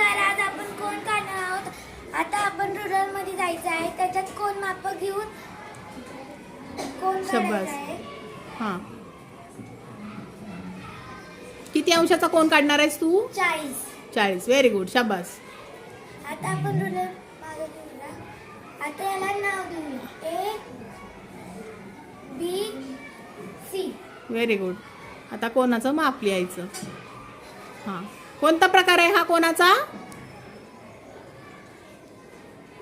नमस्कार आज आपण कोण काढणार आहोत? आता आपण रुरलमध्ये जायचं आहे. त्याच्यात कोण माप घेऊन कोण शाबास. काढायचं आहे? हां. किती अंशाचा कोण काढणार आहेस तू? चाळीस. चाळीस. व्हेरी गुड शाबास आता आपण रुरल मागे घेऊया. आता याला नाव देऊया. A B C very good आता कोणाचं माप लिहायचं? हां. कोणता प्रकार आहे हा कोणाचा?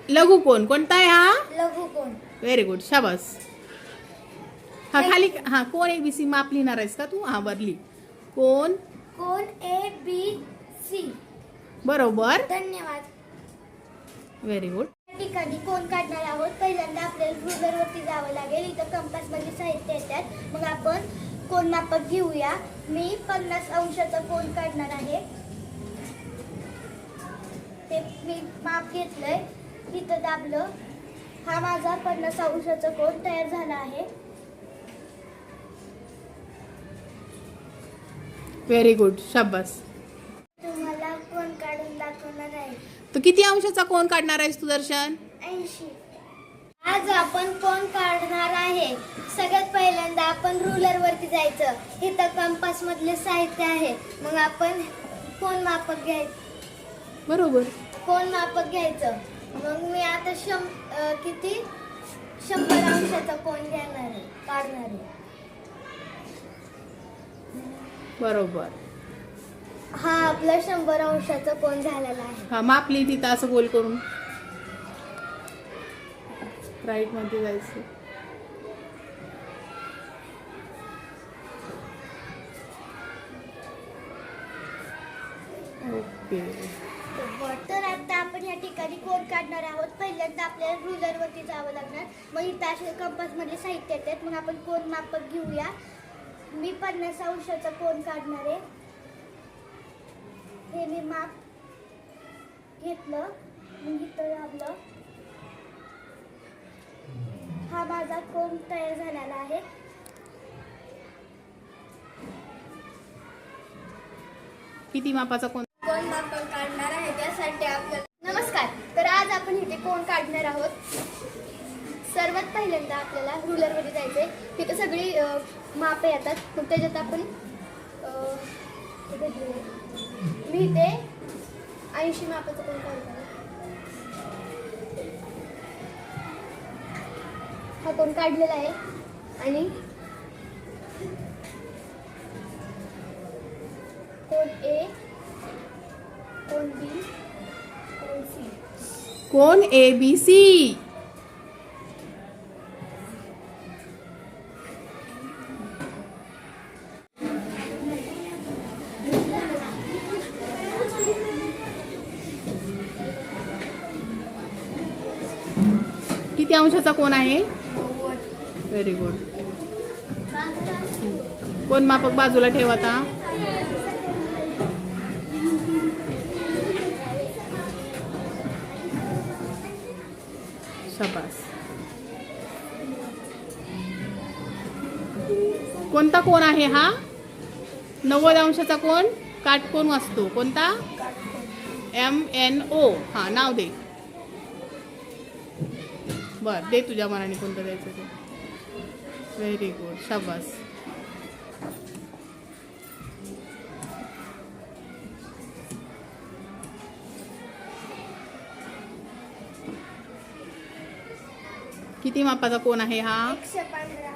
लघु कोण? कोणता आहे हा? लघु कोण? व्हेरी गुड शाबास. हा खाली हा कोण ए बी सी माप लिहिणार आहेस का तू? हा बरली कोण? कोण? ए बी सी बरोबर. धन्यवाद. व्हेरी गुड ठिकाणी कोण काढणार आहोत? पहिल्यांदा आपल्याला रुलरवरती जावं लागेल. इथं कंपासमध्ये साहित्य येतात. मग आपण कोण मापक घेऊया? मी पन्नास अंशाचा कोण काढणार आहे? ते मी माप घेतलंय. इथं दाबलं. हा माझा पन्नास अंशाचा कोण तयार झाला आहे. व्हेरी गुड शाबास. तुम्हाला कोण काढून दाखवणार आहे? तर किती अंशाचा कोण काढणार आहेस तू दर्शन? ऐंशी. आज आपण कोण काढणार आहे? सगळ्यात पहिल्यांदा आपण रुलर वरती जायचं. इथं कंपास मधले साहित्य आहे. मग आपण कोण मापक घ्यायचं बरोबर. कोण मापक घ्यायचं. मग मी आता शं अं, किती? शंभर अंशाचा कोण घेणार आहे काढणार आहे. बरोबर. हा आपला शंभर अंशाचा कोण झालेला आहे. हा माप लिही तिथं असं गोल करून. राईटमध्ये जायचं. ओके ठिकाणी कोण काढणार आहोत? पहिल्यांदा आपल्याला रुलर वरती जावं लागणार. मग इथं असे कंपासमध्ये साहित्य येतात. मग आपण कोण मापक घेऊया? मी पन्नास अंशाचा कोण काढणार आहे? हे मी माप घेतलं. मग इथं लावलं. हा माझा कोण तयार झालेला आहे? किती मापाचा कोण? कोण मापन काढणार आहे? त्यासाठी आपल्याला आपण इथे कोण काढणार आहोत? सर्वात पहिल्यांदा आपल्याला रुलरमध्ये जायचंय. तिथं सगळी मापे येतात. मग त्याच्यात आपण मी इथे ऐंशी मापाचं कोण काढणार हा कोण काढलेला आहे? आणि कोण ए कोण बी कोण? ए बी सी किती अंशाचा कोण आहे? व्हेरी गुड कोण मापक बाजूला ठेव शाबास कोणता कोण आहे हा? नव्वद अंशाचा कोण? काटकोण वाचतो कोणता? एम एन ओ हा नाव दे. बर दे तुझ्या मनाने कोणतं द्यायचं ते. व्हेरी गुड शाबास. किती मापाचा कोण आहे हा एकशे पंधरा